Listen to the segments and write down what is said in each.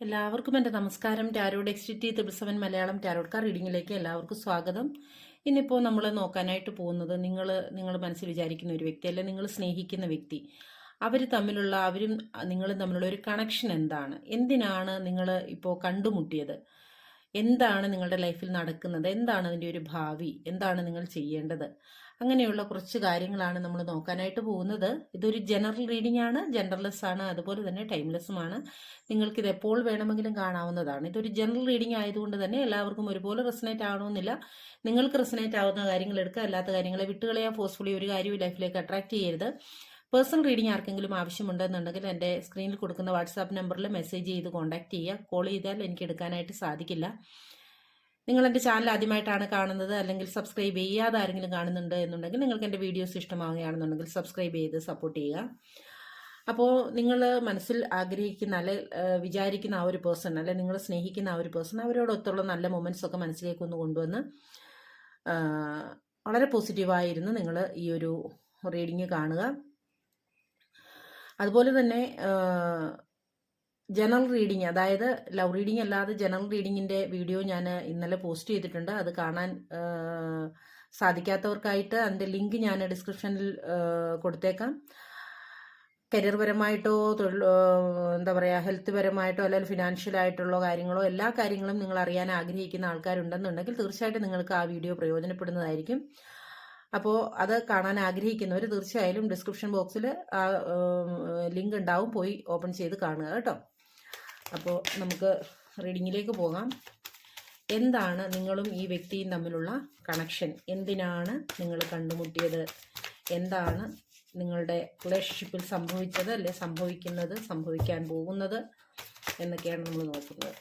എല്ലാവർക്കും എന്റെ നമസ്കാരം. ടാരോഡ് എക്സിറ്റി ത്രിപിൾ മലയാളം ടാരോഡ് കാർ റീഡിങ്ങിലേക്ക് എല്ലാവർക്കും സ്വാഗതം. ഇന്നിപ്പോൾ നമ്മൾ നോക്കാനായിട്ട് പോകുന്നത് നിങ്ങൾ നിങ്ങൾ മനസ്സിൽ വിചാരിക്കുന്ന ഒരു വ്യക്തി അല്ലെങ്കിൽ നിങ്ങൾ സ്നേഹിക്കുന്ന വ്യക്തി. അവർ തമ്മിലുള്ള അവരും നിങ്ങളും തമ്മിലുള്ള ഒരു കണക്ഷൻ എന്താണ്? എന്തിനാണ് നിങ്ങൾ ഇപ്പോൾ കണ്ടുമുട്ടിയത്? എന്താണ് നിങ്ങളുടെ ലൈഫിൽ നടക്കുന്നത്? എന്താണ് അതിന്റെ ഒരു ഭാവി? എന്താണ് നിങ്ങൾ ചെയ്യേണ്ടത്? അങ്ങനെയുള്ള കുറച്ച് കാര്യങ്ങളാണ് നമ്മൾ നോക്കാനായിട്ട് പോകുന്നത്. ഇതൊരു ജനറൽ റീഡിംഗ് ആണ് ജനറൽലെസ് ആണ്. അതുപോലെ തന്നെ ടൈംലെസ്സുമാണ്. നിങ്ങൾക്ക് ഇത് എപ്പോൾ വേണമെങ്കിലും കാണാവുന്നതാണ്. ഇതൊരു ജനറൽ റീഡിംഗ് ആയതുകൊണ്ട് തന്നെ എല്ലാവർക്കും ഒരുപോലെ റെസനേറ്റ് ആവണമെന്നില്ല. നിങ്ങൾക്ക് റെസനേറ്റ് ആവുന്ന കാര്യങ്ങൾ എടുക്കുക. അല്ലാത്ത കാര്യങ്ങളെ വിട്ടുകളയാൻ ഫോഴ്സ്ഫുള്ളി ഒരു കാര്യവും ലൈഫിലേക്ക് അട്രാക്ട് ചെയ്യരുത്. പേഴ്സണൽ റീഡിംഗ് ആർക്കെങ്കിലും ആവശ്യമുണ്ടെന്നുണ്ടെങ്കിൽ എന്റെ സ്ക്രീനിൽ കൊടുക്കുന്ന വാട്സാപ്പ് നമ്പറിൽ മെസ്സേജ് ചെയ്ത് കോൺടാക്ട് ചെയ്യുക. കോൾ ചെയ്താൽ എനിക്ക് എടുക്കാനായിട്ട് സാധിക്കില്ല. നിങ്ങൾ എന്റെ ചാനൽ ആദ്യമായിട്ടാണ് കാണുന്നത് അല്ലെങ്കിൽ സബ്സ്ക്രൈബ് ചെയ്യാതെ ആരെങ്കിലും കാണുന്നുണ്ട് എന്നുണ്ടെങ്കിൽ നിങ്ങൾക്ക് എന്റെ വീഡിയോസ് ഇഷ്ടമാവുകയാണെന്നുണ്ടെങ്കിൽ സബ്സ്ക്രൈബ് ചെയ്ത് സപ്പോർട്ട് ചെയ്യുക. അപ്പോൾ നിങ്ങൾ മനസ്സിൽ ആഗ്രഹിക്കുന്ന അല്ലെ വിചാരിക്കുന്ന ആ ഒരു പേഴ്സൺ അല്ലെ നിങ്ങൾ സ്നേഹിക്കുന്ന ആ ഒരു പേഴ്സൺ അവരോടൊത്തുള്ള നല്ല മൊമെന്റ്സ് ഒക്കെ മനസ്സിലേക്ക് ഒന്ന് കൊണ്ടുവന്ന് വളരെ പോസിറ്റീവായിരുന്നു നിങ്ങൾ ഈ ഒരു റീഡിങ് കാണുക. അതുപോലെ തന്നെ ജനറൽ റീഡിങ് അതായത് ലവ് റീഡിംഗ് അല്ലാതെ ജനറൽ റീഡിങ്ങിന്റെ വീഡിയോ ഞാൻ ഇന്നലെ പോസ്റ്റ് ചെയ്തിട്ടുണ്ട്. അത് കാണാൻ സാധിക്കാത്തവർക്കായിട്ട് അതിന്റെ ലിങ്ക് ഞാൻ ഡിസ്ക്രിപ്ഷനിൽ കൊടുത്തേക്കാം. കരിയർ പരമായിട്ടോ തൊഴിൽ എന്താ പറയുക ഹെൽത്ത് പരമായിട്ടോ അല്ലെങ്കിൽ ഫിനാൻഷ്യൽ ആയിട്ടുള്ള കാര്യങ്ങളോ എല്ലാ കാര്യങ്ങളും നിങ്ങൾ അറിയാൻ ആഗ്രഹിക്കുന്ന ആൾക്കാരുണ്ടെന്നുണ്ടെങ്കിൽ തീർച്ചയായിട്ടും നിങ്ങൾക്ക് ആ വീഡിയോ പ്രയോജനപ്പെടുന്നതായിരിക്കും. അപ്പോൾ അത് കാണാൻ ആഗ്രഹിക്കുന്നവർ തീർച്ചയായാലും ഡിസ്ക്രിപ്ഷൻ ബോക്സിൽ ആ ലിങ്ക് ഉണ്ടാവും. പോയി ഓപ്പൺ ചെയ്ത് കാണുക കേട്ടോ. അപ്പോൾ നമുക്ക് റീഡിങ്ങിലേക്ക് പോകാം. എന്താണ് നിങ്ങളും ഈ വ്യക്തിയും തമ്മിലുള്ള കണക്ഷൻ എന്തിനാണ് നിങ്ങൾ കണ്ടുമുട്ടിയത്? എന്താണ് നിങ്ങളുടെ റിലേഷൻഷിപ്പിൽ സംഭവിച്ചത്? അല്ലെ സംഭവിക്കുന്നത് സംഭവിക്കാൻ പോകുന്നത്? എന്നൊക്കെയാണ് നമ്മൾ നോക്കുന്നത്.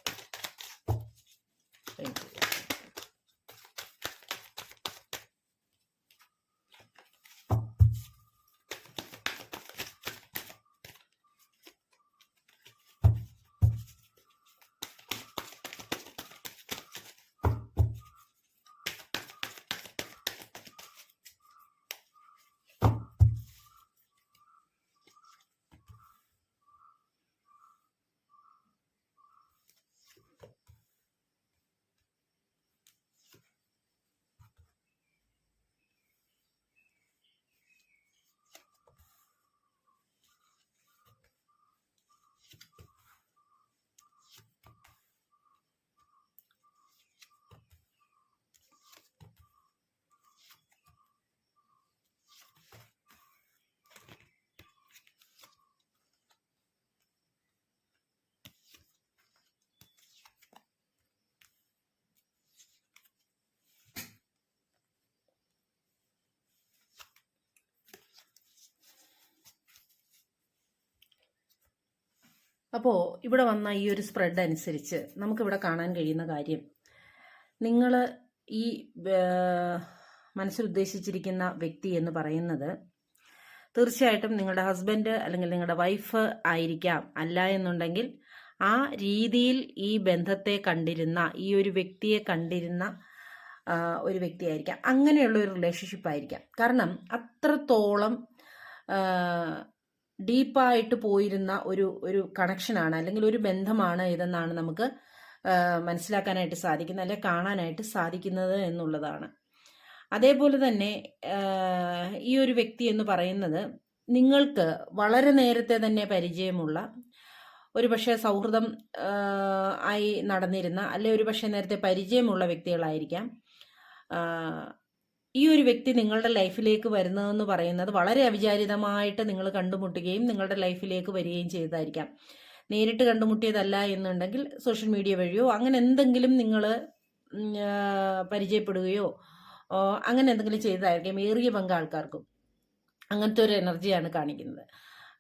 അപ്പോൾ ഇവിടെ വന്ന ഈ ഒരു സ്പ്രെഡ് അനുസരിച്ച് നമുക്കിവിടെ കാണാൻ കഴിയുന്ന കാര്യം. നിങ്ങൾ ഈ മനസ്സിലുദ്ദേശിച്ചിരിക്കുന്ന വ്യക്തി എന്ന് പറയുന്നത് തീർച്ചയായിട്ടും നിങ്ങളുടെ ഹസ്ബൻഡ് അല്ലെങ്കിൽ നിങ്ങളുടെ വൈഫ് ആയിരിക്കാം. അല്ല എന്നുണ്ടെങ്കിൽ ആ രീതിയിൽ ഈ ബന്ധത്തെ കണ്ടിരുന്ന ഈ ഒരു വ്യക്തിയെ കണ്ടിരുന്ന ഒരു വ്യക്തിയായിരിക്കാം അങ്ങനെയുള്ള ഒരു റിലേഷൻഷിപ്പ് ആയിരിക്കാം. കാരണം അത്രത്തോളം ഡീപ്പായിട്ട് പോയിരുന്ന ഒരു ഒരു കണക്ഷനാണ് അല്ലെങ്കിൽ ഒരു ബന്ധമാണ് ഇതെന്നാണ് നമുക്ക് മനസ്സിലാക്കാനായിട്ട് സാധിക്കുന്നത് അല്ലെ കാണാനായിട്ട് സാധിക്കുന്നത് എന്നുള്ളതാണ്. അതേപോലെ തന്നെ ഈ ഒരു വ്യക്തി എന്ന് പറയുന്നത് നിങ്ങൾക്ക് വളരെ നേരത്തെ തന്നെ പരിചയമുള്ള ഒരു പക്ഷേ സൗഹൃദം ആയി നടന്നിരുന്ന അല്ലെ ഒരു പക്ഷേ നേരത്തെ പരിചയമുള്ള വ്യക്തികളായിരിക്കാം. ഈ ഒരു വ്യക്തി നിങ്ങളുടെ ലൈഫിലേക്ക് വരുന്നതെന്ന് പറയുന്നത് വളരെ അവിചാരിതമായിട്ട് നിങ്ങൾ കണ്ടുമുട്ടുകയും നിങ്ങളുടെ ലൈഫിലേക്ക് വരികയും ചെയ്തതായിരിക്കാം. നേരിട്ട് കണ്ടുമുട്ടിയതല്ല എന്നുണ്ടെങ്കിൽ സോഷ്യൽ മീഡിയ വഴിയോ അങ്ങനെ എന്തെങ്കിലും നിങ്ങൾ പരിചയപ്പെടുകയോ അങ്ങനെ എന്തെങ്കിലും ചെയ്തതായിരിക്കും. ഏറിയ പങ്ക് ആൾക്കാർക്കും അങ്ങനത്തെ ഒരു എനർജിയാണ് കാണിക്കുന്നത്.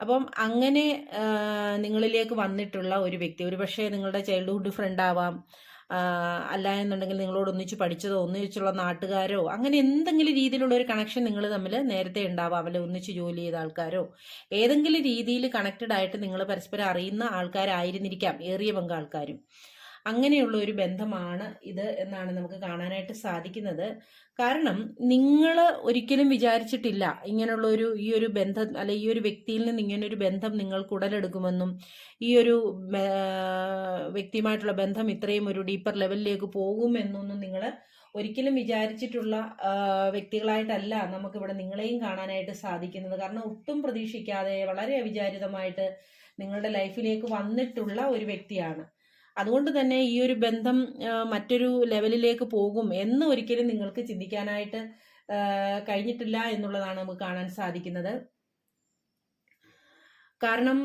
അപ്പം അങ്ങനെ നിങ്ങളിലേക്ക് വന്നിട്ടുള്ള ഒരു വ്യക്തി ഒരു പക്ഷേ നിങ്ങളുടെ ചൈൽഡ്ഹുഡ് ഫ്രണ്ട് ആവാം അല്ല എന്നുണ്ടെങ്കിൽ നിങ്ങളോട് ഒന്നിച്ച് പഠിച്ചതോ ഒന്നിച്ചുള്ള നാട്ടുകാരോ അങ്ങനെ എന്തെങ്കിലും രീതിയിലുള്ള ഒരു കണക്ഷൻ നിങ്ങൾ തമ്മിൽ നേരത്തെ ഉണ്ടാവാം. അല്ലെ ഒന്നിച്ച് ജോലി ചെയ്ത ആൾക്കാരോ. ഏതെങ്കിലും രീതിയിൽ കണക്റ്റഡ് ആയിട്ട് നിങ്ങൾ പരസ്പരം അറിയുന്ന ആൾക്കാരായിരുന്നിരിക്കാം. ഏറിയ പങ്ക് ആൾക്കാരും. അങ്ങനെയുള്ള ഒരു ബന്ധമാണ് ഇത് എന്നാണ് നമുക്ക് കാണാനായിട്ട് സാധിക്കുന്നത്. കാരണം നിങ്ങൾ ഒരിക്കലും വിചാരിച്ചിട്ടില്ല ഇങ്ങനെയുള്ള ഒരു ഈ ഒരു ബന്ധം അല്ലെ ഈ ഒരു വ്യക്തിയിൽ നിന്ന് ഇങ്ങനെ ഒരു ബന്ധം നിങ്ങൾ ഉടലെടുക്കുമെന്നും ഈ ഒരു വ്യക്തിയുമായിട്ടുള്ള ബന്ധം ഇത്രയും ഒരു ഡീപ്പർ ലെവലിലേക്ക് പോകുമെന്നൊന്നും നിങ്ങൾ ഒരിക്കലും വിചാരിച്ചിട്ടുള്ള വ്യക്തികളായിട്ടല്ല നമുക്കിവിടെ നിങ്ങളെയും കാണാനായിട്ട് സാധിക്കുന്നത്. കാരണം ഒട്ടും പ്രതീക്ഷിക്കാതെ വളരെ അവിചാരിതമായിട്ട് നിങ്ങളുടെ ലൈഫിലേക്ക് വന്നിട്ടുള്ള ഒരു വ്യക്തിയാണ്. അതുകൊണ്ട് തന്നെ ഈ ഒരു ബന്ധം മറ്റൊരു ലെവലിലേക്ക് പോകും എന്ന് ഒരിക്കലും നിങ്ങൾക്ക് ചിന്തിക്കാനായിട്ട് കഴിഞ്ഞിട്ടില്ല എന്നുള്ളതാണ് നമുക്ക് കാണാൻ സാധിക്കുന്നത്. കാരണം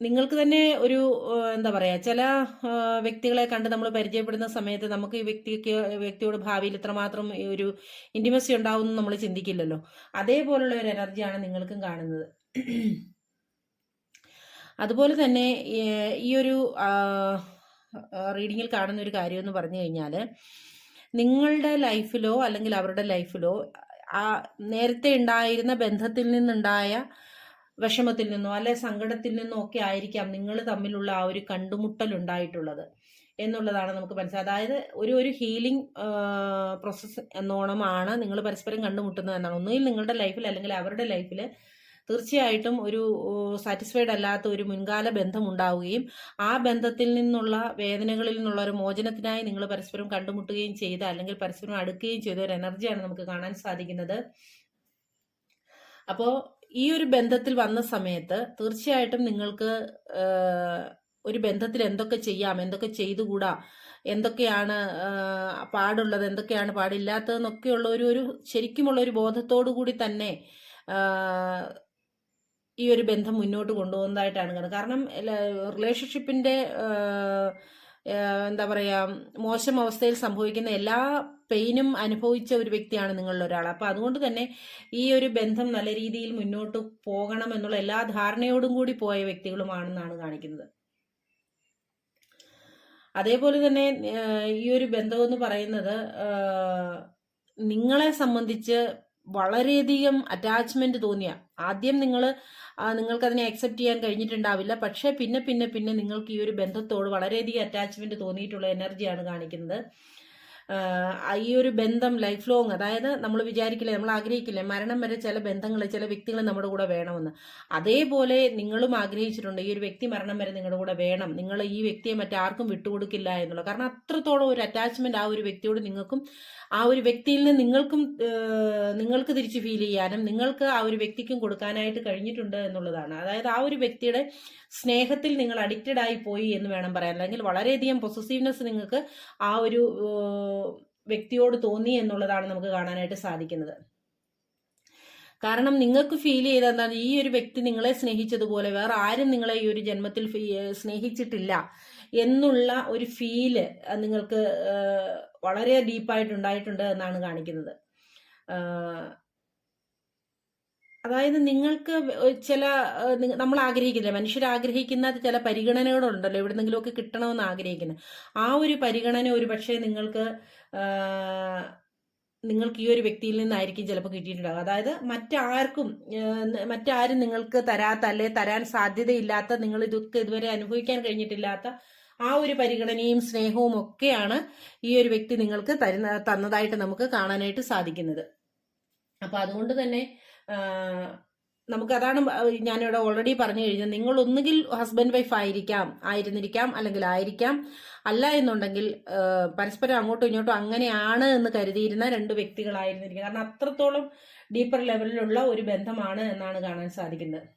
നിങ്ങൾക്ക് തന്നെ ഒരു എന്താ പറയാ ചില വ്യക്തികളെ കണ്ട് നമ്മൾ പരിചയപ്പെടുന്ന സമയത്ത് നമുക്ക് ഈ വ്യക്തിക്ക് വ്യക്തിയോട് ഭാവിയിൽ ഇത്രമാത്രം ഒരു ഇന്റിമസി ഉണ്ടാവും നമ്മൾ ചിന്തിക്കില്ലല്ലോ. അതേപോലുള്ള ഒരു എനർജിയാണ് നിങ്ങൾക്കും കാണുന്നത്. അതുപോലെ തന്നെ ഈ ഒരു റീഡിങ്ങിൽ കാണുന്ന ഒരു കാര്യം എന്ന് പറഞ്ഞു കഴിഞ്ഞാൽ നിങ്ങളുടെ ലൈഫിലോ അല്ലെങ്കിൽ അവരുടെ ലൈഫിലോ ആ നേരത്തെ ഉണ്ടായിരുന്ന ബന്ധത്തിൽ നിന്നുണ്ടായ വിഷമത്തിൽ നിന്നോ അല്ലെ സങ്കടത്തിൽ നിന്നോ ഒക്കെ ആയിരിക്കാം നിങ്ങൾ തമ്മിലുള്ള ആ ഒരു കണ്ടുമുട്ടൽ ഉണ്ടായിട്ടുള്ളത് എന്നുള്ളതാണ് നമുക്ക് മനസ്സിലായത് അതായത് ഒരു ഒരു ഹീലിംഗ് പ്രോസസ്സ് എന്നോണമാണ് നിങ്ങൾ പരസ്പരം കണ്ടുമുട്ടുന്നത് എന്നാണ്. ഒന്നുകിൽ നിങ്ങളുടെ ലൈഫിൽ അല്ലെങ്കിൽ അവരുടെ ലൈഫിൽ തീർച്ചയായിട്ടും ഒരു സാറ്റിസ്ഫൈഡ് അല്ലാത്ത ഒരു മുൻകാല ബന്ധം ഉണ്ടാവുകയും ആ ബന്ധത്തിൽ നിന്നുള്ള വേദനകളിൽ നിന്നുള്ള ഒരു മോചനത്തിനായി നിങ്ങൾ പരസ്പരം കണ്ടുമുട്ടുകയും ചെയ്ത അല്ലെങ്കിൽ പരസ്പരം അടുക്കുകയും ചെയ്ത ഒരു എനർജിയാണ് നമുക്ക് കാണാൻ സാധിക്കുന്നത്. അപ്പോൾ ഈ ഒരു ബന്ധത്തിൽ വന്ന സമയത്ത് തീർച്ചയായിട്ടും നിങ്ങൾക്ക് ഒരു ബന്ധത്തിൽ എന്തൊക്കെ ചെയ്യാം എന്തൊക്കെ ചെയ്തുകൂടാ എന്തൊക്കെയാണ് പാടുള്ളത് എന്തൊക്കെയാണ് പാടില്ലാത്തതെന്നൊക്കെയുള്ള ഒരു ഒരു ശരിക്കുമുള്ള ഒരു ബോധത്തോടു കൂടി തന്നെ ഈ ഒരു ബന്ധം മുന്നോട്ട് കൊണ്ടുപോകുന്നതായിട്ടാണ് കാണുന്നത് കാരണം റിലേഷൻഷിപ്പിന്റെ എന്താ പറയാ മോശം അവസ്ഥയിൽ സംഭവിക്കുന്ന എല്ലാ പെയിനും അനുഭവിച്ച ഒരു വ്യക്തിയാണ് നിങ്ങളിൽ ഒരാൾ. അപ്പൊ അതുകൊണ്ട് തന്നെ ഈ ഒരു ബന്ധം നല്ല രീതിയിൽ മുന്നോട്ട് പോകണം എന്നുള്ള എല്ലാ ധാരണയോടും കൂടി പോയ വ്യക്തികളുമാണെന്നാണ് കാണിക്കുന്നത്. അതേപോലെ തന്നെ ഈ ഒരു ബന്ധം എന്ന് പറയുന്നത് നിങ്ങളെ സംബന്ധിച്ച് വളരെയധികം അറ്റാച്ച്മെന്റ് തോന്നിയ ആദ്യം നിങ്ങൾ നിങ്ങൾക്ക് അതിനെ അക്സെപ്റ്റ് ചെയ്യാൻ കഴിഞ്ഞിട്ടുണ്ടാവില്ല. പക്ഷേ പിന്നെ പിന്നെ പിന്നെ നിങ്ങൾക്ക് ഈ ഒരു ബന്ധത്തോട് വളരെയധികം അറ്റാച്ച്മെന്റ് തോന്നിയിട്ടുള്ള എനർജിയാണ് കാണിക്കുന്നത്. ഈ ഒരു ബന്ധം ലൈഫ് ലോങ് അതായത് നമ്മൾ വിചാരിക്കില്ലേ നമ്മൾ ആഗ്രഹിക്കില്ലേ മരണം വരെ ചില ബന്ധങ്ങൾ ചില വ്യക്തികൾ നമ്മുടെ കൂടെ വേണമെന്ന്. അതേപോലെ നിങ്ങളും ആഗ്രഹിച്ചിട്ടുണ്ട് ഈ ഒരു വ്യക്തി മരണം വരെ നിങ്ങളുടെ കൂടെ വേണം നിങ്ങൾ ഈ വ്യക്തിയെ മറ്റാർക്കും വിട്ടുകൊടുക്കില്ല എന്നുള്ള കാരണം അത്രത്തോളം ഒരു അറ്റാച്ച്മെന്റ് ആ ഒരു വ്യക്തിയോട് നിങ്ങൾക്കും ആ ഒരു വ്യക്തിയിൽ നിന്ന് നിങ്ങൾക്കും നിങ്ങൾക്ക് തിരിച്ച് ഫീൽ ചെയ്യാനും നിങ്ങൾക്ക് ആ ഒരു വ്യക്തിക്കും കൊടുക്കാനായിട്ട് കഴിഞ്ഞിട്ടുണ്ട് എന്നുള്ളതാണ്. അതായത് ആ ഒരു വ്യക്തിയുടെ സ്നേഹത്തിൽ നിങ്ങൾ അഡിക്റ്റഡ് ആയി പോയി എന്ന് വേണം പറയാൻ. അല്ലെങ്കിൽ വളരെയധികം പൊസസീവ്നെസ് നിങ്ങൾക്ക് ആ ഒരു വ്യക്തിയോട് തോന്നി എന്നുള്ളതാണ് നമുക്ക് കാണാനായിട്ട് സാധിക്കുന്നത്. കാരണം നിങ്ങൾക്ക് ഫീൽ ചെയ്ത എന്താണ് ഈ ഒരു വ്യക്തി നിങ്ങളെ സ്നേഹിച്ചതുപോലെ വേറെ ആരും നിങ്ങളെ ഈ ഒരു ജന്മത്തിൽ സ്നേഹിച്ചിട്ടില്ല എന്നുള്ള ഒരു ഫീൽ നിങ്ങൾക്ക് വളരെ ഡീപ്പായിട്ട് ഉണ്ടായിട്ടുണ്ട് എന്നാണ് കാണിക്കുന്നത്. അതായത് നിങ്ങൾക്ക് ചില നമ്മൾ ആഗ്രഹിക്കില്ല മനുഷ്യർ ആഗ്രഹിക്കുന്ന ചില പരിഗണനകളുണ്ടല്ലോ. എവിടെന്നെങ്കിലുമൊക്കെ കിട്ടണമെന്ന് ആഗ്രഹിക്കുന്നത് ആ ഒരു പരിഗണന ഒരു പക്ഷേ നിങ്ങൾക്ക് നിങ്ങൾക്ക് ഈ ഒരു വ്യക്തിയിൽ നിന്നായിരിക്കും ചിലപ്പോൾ കിട്ടിയിട്ടുണ്ടാകുക അതായത് മറ്റാർക്കും മറ്റാരും നിങ്ങൾക്ക് തരാത്ത അല്ലെ തരാൻ സാധ്യതയില്ലാത്ത നിങ്ങൾ ഇതൊക്കെ ഇതുവരെ അനുഭവിക്കാൻ കഴിഞ്ഞിട്ടില്ലാത്ത ആ ഒരു പരിഗണനയും സ്നേഹവും ഒക്കെയാണ് ഈ ഒരു വ്യക്തി നിങ്ങൾക്ക് തരുന്ന തന്നതായിട്ട് നമുക്ക് കാണാനായിട്ട് സാധിക്കുന്നത്. അപ്പൊ അതുകൊണ്ട് തന്നെ ആഹ്, നമുക്ക് അതാണ് ഞാനിവിടെ ഓൾറെഡി പറഞ്ഞു കഴിഞ്ഞത്. നിങ്ങൾ ഒന്നുകിൽ ഹസ്ബൻഡ് വൈഫ് ആയിരിക്കാം ആയിരുന്നിരിക്കാം അല്ലെങ്കിൽ ആയിരിക്കാം. അല്ല എന്നുണ്ടെങ്കിൽ പരസ്പരം അങ്ങോട്ടും ഇങ്ങോട്ടും അങ്ങനെയാണ് എന്ന് കരുതിയിരുന്ന രണ്ട് വ്യക്തികളായിരുന്നിരിക്കും. കാരണം അത്രത്തോളം ഡീപ്പർ ലെവലിലുള്ള ഒരു ബന്ധമാണ് എന്നാണ് കാണാൻ സാധിക്കുന്നത്.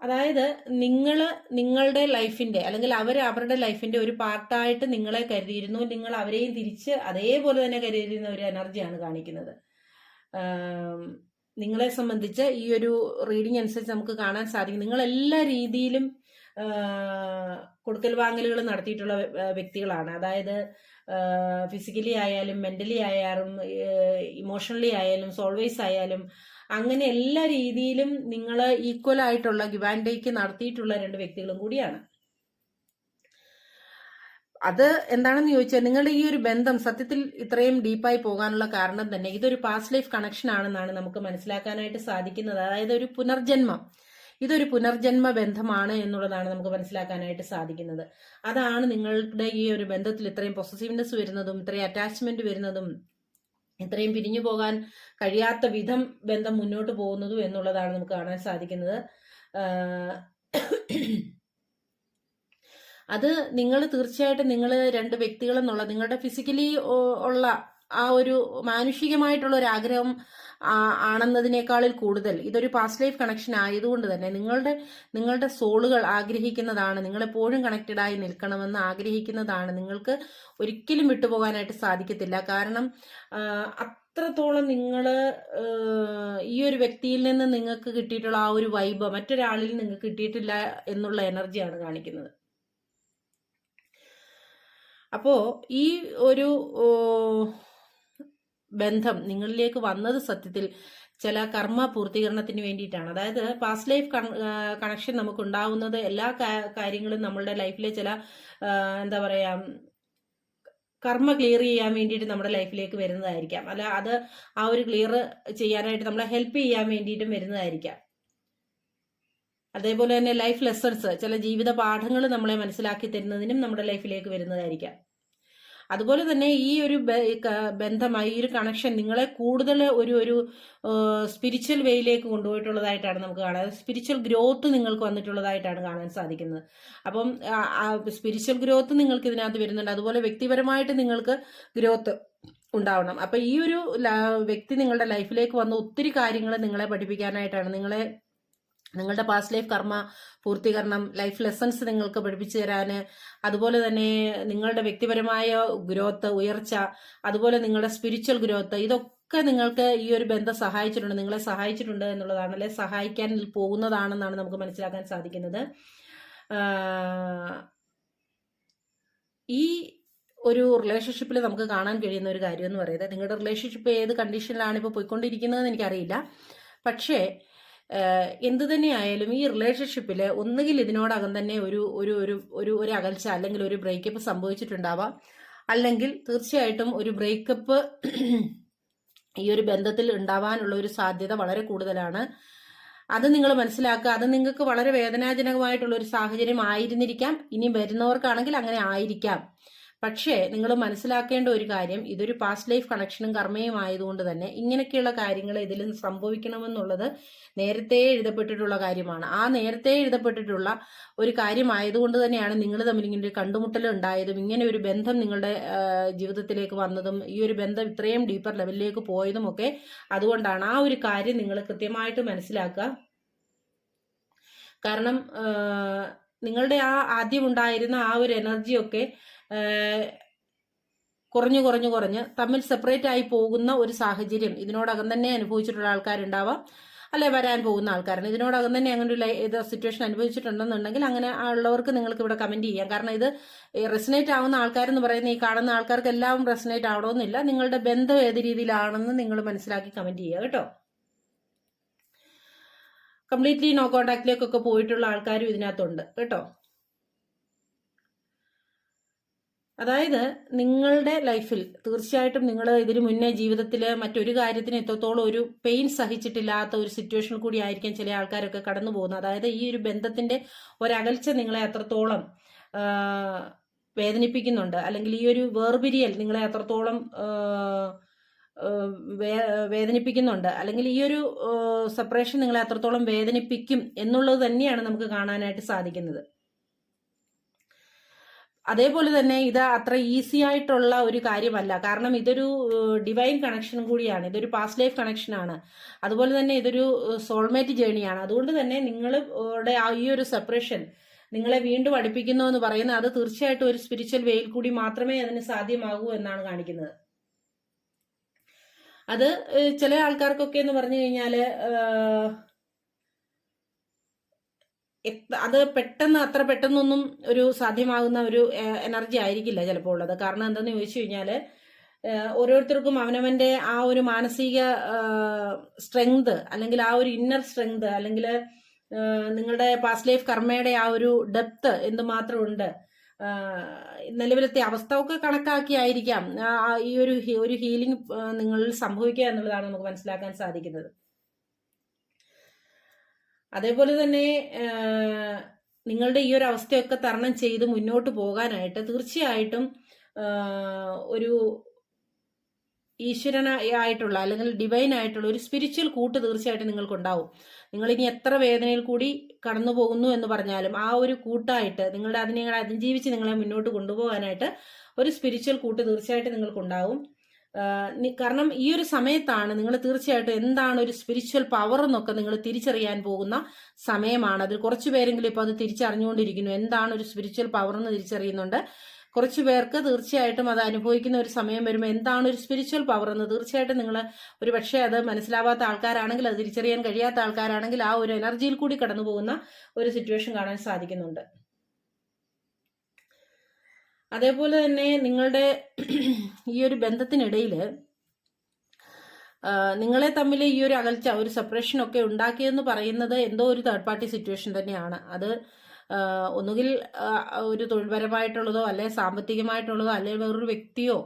അതായത് നിങ്ങൾ നിങ്ങളുടെ ലൈഫിന്റെ അല്ലെങ്കിൽ അവർ അവരുടെ ലൈഫിന്റെ ഒരു പാർട്ടായിട്ട് നിങ്ങളെ കരുതിയിരുന്നു. നിങ്ങൾ അവരെയും തിരിച്ച് അതേപോലെ തന്നെ കരുതിയിരുന്ന ഒരു എനർജിയാണ് കാണിക്കുന്നത്. നിങ്ങളെ സംബന്ധിച്ച് ഈ ഒരു റീഡിംഗ് അനുസരിച്ച് നമുക്ക് കാണാൻ സാധിക്കും. നിങ്ങൾ എല്ലാ രീതിയിലും കൊടുക്കൽ വാങ്ങലുകൾ നടത്തിയിട്ടുള്ള വ്യക്തികളാണ്. അതായത് ഫിസിക്കലി ആയാലും മെന്റലി ആയാലും ഇമോഷണലി ആയാലും സോൾവേസ് ആയാലും അങ്ങനെ എല്ലാ രീതിയിലും നിങ്ങൾ ഈക്വൽ ആയിട്ടുള്ള ഗിവാൻഡേക്ക് നടത്തിയിട്ടുള്ള രണ്ട് വ്യക്തികളും കൂടിയാണ്. അത് എന്താണെന്ന് ചോദിച്ചാൽ നിങ്ങളുടെ ഈ ഒരു ബന്ധം സത്യത്തിൽ ഇത്രയും ഡീപ്പായി പോകാനുള്ള കാരണം തന്നെ ഇതൊരു പാസ്റ്റ് ലൈഫ് കണക്ഷൻ ആണെന്നാണ് നമുക്ക് മനസ്സിലാക്കാനായിട്ട് സാധിക്കുന്നത്. അതായത് ഒരു പുനർജന്മം. ഇതൊരു പുനർജന്മ ബന്ധമാണ് എന്നുള്ളതാണ് നമുക്ക് മനസ്സിലാക്കാനായിട്ട് സാധിക്കുന്നത്. അതാണ് നിങ്ങളുടെ ഈ ഒരു ബന്ധത്തിൽ ഇത്രയും പൊസസീവ്നെസ് വരുന്നതും ഇത്രയും അറ്റാച്ച്മെന്റ് വരുന്നതും ഇത്രയും പിരിഞ്ഞു പോകാൻ കഴിയാത്ത വിധം ബന്ധം മുന്നോട്ട് പോകുന്നതും എന്നുള്ളതാണ് നമുക്ക് കാണാൻ സാധിക്കുന്നത്. അത് നിങ്ങൾ തീർച്ചയായിട്ടും നിങ്ങൾ രണ്ട് വ്യക്തികൾ എന്നുള്ള നിങ്ങളുടെ ഫിസിക്കലി ഉള്ള ആ ഒരു മാനുഷികമായിട്ടുള്ള ഒരു ആഗ്രഹം ആണെന്നതിനേക്കാളിൽ കൂടുതൽ. ഇതൊരു പാസ്റ്റ് ലൈഫ് കണക്ഷൻ ആയതുകൊണ്ട് തന്നെ നിങ്ങളുടെ നിങ്ങളുടെ സോളുകൾ ആഗ്രഹിക്കുന്നതാണ് നിങ്ങളെപ്പോഴും കണക്റ്റഡ് ആയി നിൽക്കണമെന്ന് ആഗ്രഹിക്കുന്നതാണ് നിങ്ങൾക്ക് ഒരിക്കലും വിട്ടുപോകാനായിട്ട് സാധിക്കത്തില്ല. കാരണം അത്രത്തോളം നിങ്ങൾ ഈ ഒരു വ്യക്തിയിൽ നിന്ന് നിങ്ങൾക്ക് കിട്ടിയിട്ടുള്ള ആ ഒരു വൈബ് മറ്റൊരാളിൽ നിങ്ങൾക്ക് കിട്ടിയിട്ടില്ല എന്നുള്ള എനർജിയാണ് കാണിക്കുന്നത്. അപ്പോ ഈ ഒരു ബന്ധം നിങ്ങളിലേക്ക് വന്നത് സത്യത്തിൽ ചില കർമ്മ പൂർത്തീകരണത്തിന് വേണ്ടിയിട്ടാണ്. അതായത് പാസ്റ്റ് ലൈഫ് കണക്ഷൻ നമുക്ക് ഉണ്ടാവുന്നത് എല്ലാ കാര്യങ്ങളും നമ്മളുടെ ലൈഫിലെ ചില എന്താ പറയാ കർമ്മ ക്ലിയർ ചെയ്യാൻ വേണ്ടിയിട്ട് നമ്മുടെ ലൈഫിലേക്ക് വരുന്നതായിരിക്കാം. അല്ല അത് ആ ഒരു ക്ലിയർ ചെയ്യാനായിട്ട് നമ്മളെ ഹെൽപ്പ് ചെയ്യാൻ വേണ്ടിയിട്ടും വരുന്നതായിരിക്കാം. അതേപോലെ തന്നെ ലൈഫ് ലെസൺസ് ചില ജീവിത പാഠങ്ങൾ നമ്മളെ മനസ്സിലാക്കി തരുന്നതിനും നമ്മുടെ ലൈഫിലേക്ക് വരുന്നതായിരിക്കാം. അതുപോലെ തന്നെ ഈ ഒരു ബന്ധമായി ഈ ഒരു കണക്ഷൻ നിങ്ങളെ കൂടുതൽ ഒരു ഒരു സ്പിരിച്വൽ വേയിലേക്ക് കൊണ്ടുപോയിട്ടുള്ളതായിട്ടാണ് നമുക്ക് കാണാൻ സ്പിരിച്വൽ ഗ്രോത്ത് നിങ്ങൾക്ക് വന്നിട്ടുള്ളതായിട്ടാണ് കാണാൻ സാധിക്കുന്നത്. അപ്പം സ്പിരിച്വൽ ഗ്രോത്ത് നിങ്ങൾക്ക് ഇതിനകത്ത് വരുന്നുണ്ട്. അതുപോലെ വ്യക്തിപരമായിട്ട് നിങ്ങൾക്ക് ഗ്രോത്ത് ഉണ്ടാവണം. അപ്പം ഈ ഒരു വ്യക്തി നിങ്ങളുടെ ലൈഫിലേക്ക് വന്ന ഒത്തിരി കാര്യങ്ങൾ നിങ്ങളെ പഠിപ്പിക്കാനായിട്ടാണ് നിങ്ങളെ നിങ്ങളുടെ പാസ്റ്റ് ലൈഫ് കർമ്മ പൂർത്തീകരണം ലൈഫ് ലെസൺസ് നിങ്ങൾക്ക് പഠിപ്പിച്ചു തരാൻ അതുപോലെ തന്നെ നിങ്ങളുടെ വ്യക്തിപരമായ ഗ്രോത്ത് ഉയർച്ച അതുപോലെ നിങ്ങളുടെ സ്പിരിച്വൽ ഗ്രോത്ത് ഇതൊക്കെ നിങ്ങൾക്ക് ഈ ഒരു ബന്ധം സഹായിച്ചിട്ടുണ്ട് നിങ്ങളെ സഹായിച്ചിട്ടുണ്ട് എന്നുള്ളതാണ് അല്ലെ? സഹായിക്കാൻ പോകുന്നതാണെന്നാണ് നമുക്ക് മനസ്സിലാക്കാൻ സാധിക്കുന്നത്. ഈ ഒരു റിലേഷൻഷിപ്പിൽ നമുക്ക് കാണാൻ കഴിയുന്ന ഒരു കാര്യം എന്ന് പറയുന്നത് നിങ്ങളുടെ റിലേഷൻഷിപ്പ് ഏത് കണ്ടീഷനിലാണ് ഇപ്പോൾ പോയിക്കൊണ്ടിരിക്കുന്നതെന്ന് എനിക്കറിയില്ല. പക്ഷേ എന്ത് തന്നെയായാലും ഈ റിലേഷൻഷിപ്പിൽ ഒന്നുകിൽ ഇതിനോടകം തന്നെ ഒരു ഒരു ഒരു ഒരു അകൽച്ച അല്ലെങ്കിൽ ഒരു ബ്രേക്കപ്പ് സംഭവിച്ചിട്ടുണ്ടാവാം. അല്ലെങ്കിൽ തീർച്ചയായിട്ടും ഒരു ബ്രേക്കപ്പ് ഈ ഒരു ബന്ധത്തിൽ ഉണ്ടാവാനുള്ള ഒരു സാധ്യത വളരെ കൂടുതലാണ്. അത് നിങ്ങൾ മനസ്സിലാക്കുക. അത് നിങ്ങൾക്ക് വളരെ വേദനാജനകമായിട്ടുള്ള ഒരു സാഹചര്യം ആയിരുന്നിരിക്കാം. ഇനി വരുന്നവർക്കാണെങ്കിൽ അങ്ങനെ ആയിരിക്കാം. പക്ഷേ നിങ്ങൾ മനസ്സിലാക്കേണ്ട ഒരു കാര്യം ഇതൊരു പാസ്റ്റ് ലൈഫ് കണക്ഷനും കർമ്മയും ആയതുകൊണ്ട് തന്നെ ഇങ്ങനെയൊക്കെയുള്ള കാര്യങ്ങൾ ഇതിൽ സംഭവിക്കണമെന്നുള്ളത് നേരത്തെ എഴുതപ്പെട്ടിട്ടുള്ള കാര്യമാണ്. ആ നേരത്തെ എഴുതപ്പെട്ടിട്ടുള്ള ഒരു കാര്യമായതുകൊണ്ട് തന്നെയാണ് നിങ്ങൾ തമ്മിൽ ഇങ്ങനെ ഒരു കണ്ടുമുട്ടൽ ഉണ്ടായതും ഇങ്ങനെ ഒരു ബന്ധം നിങ്ങളുടെ ജീവിതത്തിലേക്ക് വന്നതും ഈ ഒരു ബന്ധം ഇത്രയും ഡീപ്പർ ലെവലിലേക്ക് പോയതും ഒക്കെ അതുകൊണ്ടാണ് ആ ഒരു കാര്യം നിങ്ങൾ കൃത്യമായിട്ട് മനസ്സിലാക്കുക. കാരണം നിങ്ങളുടെ ആ ആദ്യം ഉണ്ടായിരുന്ന ആ ഒരു എനർജിയൊക്കെ കുറഞ്ഞു കുറഞ്ഞു കുറഞ്ഞ് തമ്മിൽ സെപ്പറേറ്റ് ആയി പോകുന്ന ഒരു സാഹചര്യം. ഇതിനോടകം തന്നെ അനുഭവിച്ചിട്ടുള്ള ആൾക്കാരുണ്ടാവാം. അല്ലെ വരാൻ പോകുന്ന ആൾക്കാരാണ്. ഇതിനോടകം തന്നെ അങ്ങനെ ഒരു ഇത് സിറ്റുവേഷൻ അനുഭവിച്ചിട്ടുണ്ടെന്നുണ്ടെങ്കിൽ അങ്ങനെ ഉള്ളവർക്ക് നിങ്ങൾക്ക് ഇവിടെ കമന്റ് ചെയ്യാം. കാരണം ഇത് റെസിനേറ്റ് ആവുന്ന ആൾക്കാരെന്ന് പറയുന്ന ഈ കാണുന്ന ആൾക്കാർക്ക് എല്ലാം റെസിനേറ്റ് ആവണമെന്നില്ല. നിങ്ങളുടെ ബന്ധം ഏത് രീതിയിലാണെന്ന് നിങ്ങൾ മനസ്സിലാക്കി കമന്റ് ചെയ്യുക കേട്ടോ. കംപ്ലീറ്റ്ലി നോ കോണ്ടാക്റ്റിലേക്കൊക്കെ പോയിട്ടുള്ള ആൾക്കാരും ഇതിനകത്തുണ്ട് കേട്ടോ. അതായത് നിങ്ങളുടെ ലൈഫിൽ തീർച്ചയായിട്ടും നിങ്ങൾ ഇതിനു മുന്നേ ജീവിതത്തിൽ മറ്റൊരു കാര്യത്തിന് എത്രത്തോളം ഒരു പെയിൻ സഹിച്ചിട്ടില്ലാത്ത ഒരു സിറ്റുവേഷൻ കൂടി ആയിരിക്കും ചില ആൾക്കാരൊക്കെ കടന്നു പോകുന്നത്. അതായത് ഈ ഒരു ബന്ധത്തിന്റെ ഒരകൽച്ച നിങ്ങളെ അത്രത്തോളം വേദനിപ്പിക്കുന്നുണ്ട്. അല്ലെങ്കിൽ ഈ ഒരു വേർപിരിയൽ നിങ്ങളെ അത്രത്തോളം വേദനിപ്പിക്കുന്നുണ്ട്. അല്ലെങ്കിൽ ഈ ഒരു സെപ്പറേഷൻ നിങ്ങളെ അത്രത്തോളം വേദനിപ്പിക്കും എന്നുള്ളത് തന്നെയാണ് നമുക്ക് കാണാനായിട്ട് സാധിക്കുന്നത്. അതേപോലെ തന്നെ ഇത് അത്ര ഈസി ആയിട്ടുള്ള ഒരു കാര്യമല്ല. കാരണം ഇതൊരു ഡിവൈൻ കണക്ഷൻ കൂടിയാണ്. ഇതൊരു പാസ്റ്റ് ലൈഫ് കണക്ഷനാണ് അതുപോലെ തന്നെ ഇതൊരു സോൾമേറ്റ് ജേണിയാണ് അതുകൊണ്ട് തന്നെ നിങ്ങളുടെ ആ ഈ ഒരു സെപ്പറേഷൻ നിങ്ങളെ വീണ്ടും അടുപ്പിക്കുന്നു എന്ന് പറയുന്നത് അത് തീർച്ചയായിട്ടും ഒരു സ്പിരിച്വൽ വേയിൽ കൂടി മാത്രമേ അതിന് സാധ്യമാകൂ എന്നാണ് കാണിക്കുന്നത്. അത് ചില ആൾക്കാർക്കൊക്കെ എന്ന് പറഞ്ഞു എത്ര- അത് പെട്ടെന്ന് അത്ര പെട്ടെന്നൊന്നും ഒരു സാധ്യമാകുന്ന ഒരു എനർജി ആയിരിക്കില്ല ചിലപ്പോൾ ഉള്ളത്. കാരണം എന്താണെന്ന് ചോദിച്ചു കഴിഞ്ഞാൽ ഓരോരുത്തർക്കും അവനവന്റെ ആ ഒരു മാനസിക സ്ട്രെങ്ത് അല്ലെങ്കിൽ ആ ഒരു ഇന്നർ സ്ട്രെങ്ത് അല്ലെങ്കിൽ നിങ്ങളുടെ പാസ്റ്റ് ലൈഫ് കർമ്മയുടെ ആ ഒരു ഡെപ്ത് എന്തുമാത്രം ഉണ്ട് നിലവിലത്തെ അവസ്ഥ ഒക്കെ കണക്കാക്കിയായിരിക്കാം ഈ ഒരു ഒരു ഹീലിംഗ് നിങ്ങളിൽ സംഭവിക്കുക എന്നുള്ളതാണ് നമുക്ക് മനസ്സിലാക്കാൻ സാധിക്കുന്നത്. അതേപോലെ തന്നെ നിങ്ങളുടെ ഈ ഒരു അവസ്ഥയൊക്കെ തരണം ചെയ്ത് മുന്നോട്ട് പോകാനായിട്ട് തീർച്ചയായിട്ടും ഒരു ഈശ്വരനായിട്ടുള്ള അല്ലെങ്കിൽ ഡിവൈൻ ആയിട്ടുള്ള ഒരു സ്പിരിച്വൽ കൂട്ട് തീർച്ചയായിട്ടും നിങ്ങൾക്കുണ്ടാവും. നിങ്ങൾ ഇനി എത്ര വേദനയിൽ കൂടി കടന്നു പോകുന്നു എന്ന് പറഞ്ഞാലും ആ ഒരു കൂട്ടായിട്ട് നിങ്ങളുടെ അതിനെ അതിജീവിച്ച് നിങ്ങളെ മുന്നോട്ട് കൊണ്ടുപോകാനായിട്ട് ഒരു സ്പിരിച്വൽ കൂട്ട് തീർച്ചയായിട്ടും നിങ്ങൾക്കുണ്ടാവും. കാരണം ഈ ഒരു സമയത്താണ് നിങ്ങൾ തീർച്ചയായിട്ടും എന്താണ് ഒരു സ്പിരിച്വൽ പവർ എന്നൊക്കെ നിങ്ങൾ തിരിച്ചറിയാൻ പോകുന്ന സമയമാണ്. അതിൽ കുറച്ചു പേരെങ്കിലും ഇപ്പോൾ അത് തിരിച്ചറിഞ്ഞുകൊണ്ടിരിക്കുന്നു. എന്താണ് ഒരു സ്പിരിച്വൽ പവർ എന്ന് തിരിച്ചറിയുന്നുണ്ട്. കുറച്ച് പേർക്ക് തീർച്ചയായിട്ടും അത് അനുഭവിക്കുന്ന ഒരു സമയം വരുമ്പോൾ എന്താണ് ഒരു സ്പിരിച്വൽ പവർ എന്ന് തീർച്ചയായിട്ടും നിങ്ങൾ ഒരു പക്ഷേ അത് മനസ്സിലാവാത്ത ആൾക്കാരാണെങ്കിൽ അത് തിരിച്ചറിയാൻ കഴിയാത്ത ആൾക്കാരാണെങ്കിൽ ആ ഒരു എനർജിയിൽ കൂടി കടന്നു പോകുന്ന ഒരു സിറ്റുവേഷൻ കാണാൻ സാധിക്കുന്നുണ്ട്. അതേപോലെ തന്നെ നിങ്ങളുടെ ഈ ഒരു ബന്ധത്തിനിടയിൽ നിങ്ങളെ തമ്മിൽ ഈ ഒരു അകൽച്ച ഒരു സെപ്പറേഷൻ ഒക്കെ ഉണ്ടാക്കിയെന്ന് പറയുന്നത് എന്തോ ഒരു തേർഡ് പാർട്ടി സിറ്റുവേഷൻ തന്നെയാണ്. അത് ഒന്നുകിൽ ഒരു തൊഴിൽപരമായിട്ടുള്ളതോ അല്ലെ സാമ്പത്തികമായിട്ടുള്ളതോ അല്ലെ വേറൊരു വ്യക്തിയോ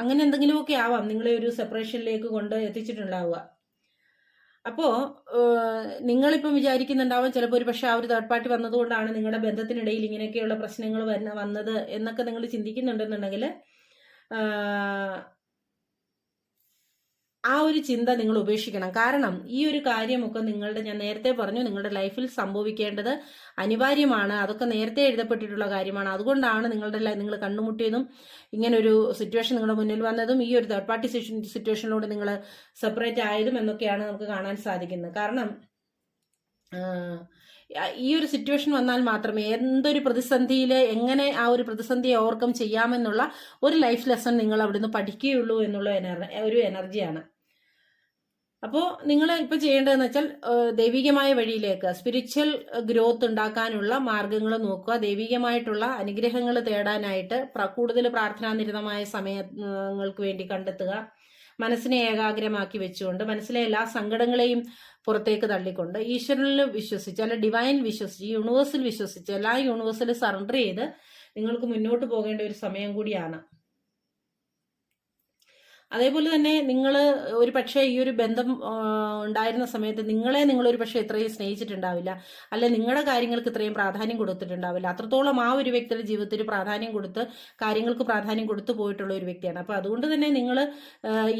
അങ്ങനെ എന്തെങ്കിലുമൊക്കെ ആവാം. നിങ്ങളെ ഒരു സെപ്പറേഷനിലേക്ക് കൊണ്ട് എത്തിച്ചിട്ടുണ്ടാവുക. അപ്പോൾ നിങ്ങളിപ്പം വിചാരിക്കുന്നുണ്ടാവും ചിലപ്പോൾ ഒരു പക്ഷേ ആ ഒരു തേർഡ് പാർട്ടി വന്നതുകൊണ്ടാണ് നിങ്ങളുടെ ബന്ധത്തിനിടയിൽ ഇങ്ങനെയൊക്കെയുള്ള പ്രശ്നങ്ങൾ വന്ന വന്നത് എന്നൊക്കെ നിങ്ങൾ ചിന്തിക്കുന്നുണ്ടെന്നുണ്ടെങ്കിൽ ആ ഒരു ചിന്ത നിങ്ങൾ ഉപേക്ഷിക്കണം. കാരണം ഈ ഒരു കാര്യമൊക്കെ നിങ്ങളുടെ ഞാൻ നേരത്തെ പറഞ്ഞു നിങ്ങളുടെ ലൈഫിൽ സംഭവിക്കേണ്ടത് അനിവാര്യമാണ്. അതൊക്കെ നേരത്തെ എഴുതപ്പെട്ടിട്ടുള്ള കാര്യമാണ്. അതുകൊണ്ടാണ് നിങ്ങളുടെ നിങ്ങൾ കണ്ടുമുട്ടിയതും ഇങ്ങനെ ഒരു സിറ്റുവേഷൻ നിങ്ങളുടെ മുന്നിൽ വന്നതും ഈ ഒരു തേർഡ് പാർട്ടി സിറ്റുവേഷനിലൂടെ നിങ്ങൾ സെപ്പറേറ്റ് ആയതും എന്നൊക്കെയാണ് നമുക്ക് കാണാൻ സാധിക്കുന്നത്. കാരണം ഈ ഒരു സിറ്റുവേഷൻ വന്നാൽ മാത്രമേ എന്തൊരു പ്രതിസന്ധിയിൽ എങ്ങനെ ആ ഒരു പ്രതിസന്ധിയെ ഓവർകം ചെയ്യാമെന്നുള്ള ഒരു ലൈഫ് ലെസൺ നിങ്ങൾ അവിടുന്ന് പഠിക്കുകയുള്ളൂ എന്നുള്ള എനർ- ഒരു എനർജിയാണ് അപ്പോൾ നിങ്ങൾ ഇപ്പോൾ ചെയ്യേണ്ടതെന്ന് വെച്ചാൽ ദൈവികമായ വഴിയിലേക്ക് സ്പിരിച്വൽ ഗ്രോത്ത് ഉണ്ടാക്കാനുള്ള മാർഗങ്ങൾ നോക്കുക ദൈവികമായിട്ടുള്ള അനുഗ്രഹങ്ങൾ തേടാനായിട്ട് കൂടുതൽ പ്രാർത്ഥനാനിരതമായ സമയങ്ങൾക്ക് വേണ്ടി കണ്ടെത്തുക മനസ്സിനെ ഏകാഗ്രമാക്കി വെച്ചുകൊണ്ട് മനസ്സിലെ എല്ലാ സങ്കടങ്ങളെയും പുറത്തേക്ക് തള്ളിക്കൊണ്ട് ഈശ്വരനിൽ വിശ്വസിച്ച് അല്ല ഡിവൈൻ വിശ്വസിച്ച് യൂണിവേഴ്സിൽ വിശ്വസിച്ച് എല്ലാ യൂണിവേഴ്സിൽ സറണ്ടർ ചെയ്ത് നിങ്ങൾക്ക് മുന്നോട്ട് പോകേണ്ട ഒരു സമയം കൂടിയാണ്. അതേപോലെ തന്നെ നിങ്ങൾ ഒരു പക്ഷേ ഈ ഒരു ബന്ധം ഉണ്ടായിരുന്ന സമയത്ത് നിങ്ങളെ നിങ്ങൾ ഒരു പക്ഷേ ഇത്രയും സ്നേഹിച്ചിട്ടുണ്ടാവില്ല. അല്ലെ നിങ്ങളുടെ കാര്യങ്ങൾക്ക് ഇത്രയും പ്രാധാന്യം കൊടുത്തിട്ടുണ്ടാവില്ല. അത്രത്തോളം ആ ഒരു വ്യക്തിയുടെ ജീവിതത്തിൽ പ്രാധാന്യം കൊടുത്ത് കാര്യങ്ങൾക്ക് പ്രാധാന്യം കൊടുത്തു പോയിട്ടുള്ള ഒരു വ്യക്തിയാണ്. അപ്പോൾ അതുകൊണ്ട് തന്നെ നിങ്ങൾ